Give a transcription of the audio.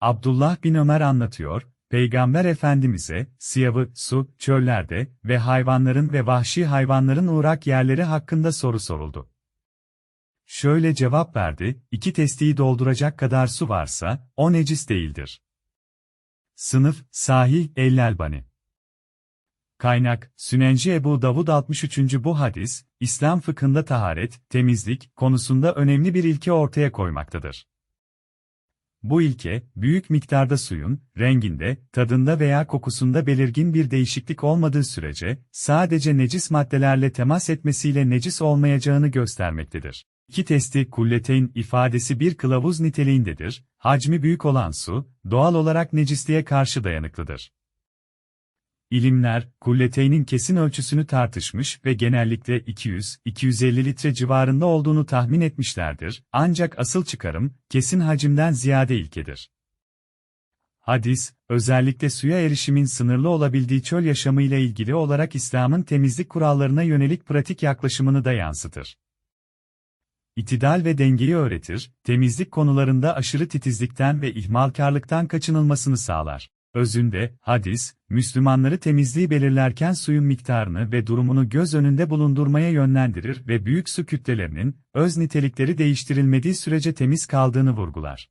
Abdullah bin Ömer anlatıyor, Peygamber Efendimiz'e, siyavı, su, çöllerde ve hayvanların ve vahşi hayvanların uğrak yerleri hakkında soru soruldu. Şöyle cevap verdi, iki testiyi dolduracak kadar su varsa, o necis değildir. Sınıf, Sahih El-Albani Kaynak, Sünenci Ebu Davud 63. Bu hadis, İslam fıkhında taharet, temizlik konusunda önemli bir ilke ortaya koymaktadır. Bu ilke, büyük miktarda suyun, renginde, tadında veya kokusunda belirgin bir değişiklik olmadığı sürece, sadece necis maddelerle temas etmesiyle necis olmayacağını göstermektedir. İki testi kulleteyn ifadesi bir kılavuz niteliğindedir, hacmi büyük olan su, doğal olarak necisliğe karşı dayanıklıdır. İlimler, kulleteynin kesin ölçüsünü tartışmış ve genellikle 200-250 litre civarında olduğunu tahmin etmişlerdir, ancak asıl çıkarım, kesin hacimden ziyade ilkedir. Hadis, özellikle suya erişimin sınırlı olabildiği çöl yaşamıyla ilgili olarak İslam'ın temizlik kurallarına yönelik pratik yaklaşımını da yansıtır. İtidal ve dengeyi öğretir, temizlik konularında aşırı titizlikten ve ihmalkarlıktan kaçınılmasını sağlar. Özünde, hadis, Müslümanları temizliği belirlerken suyun miktarını ve durumunu göz önünde bulundurmaya yönlendirir ve büyük su kütlelerinin, öz nitelikleri değiştirilmediği sürece temiz kaldığını vurgular.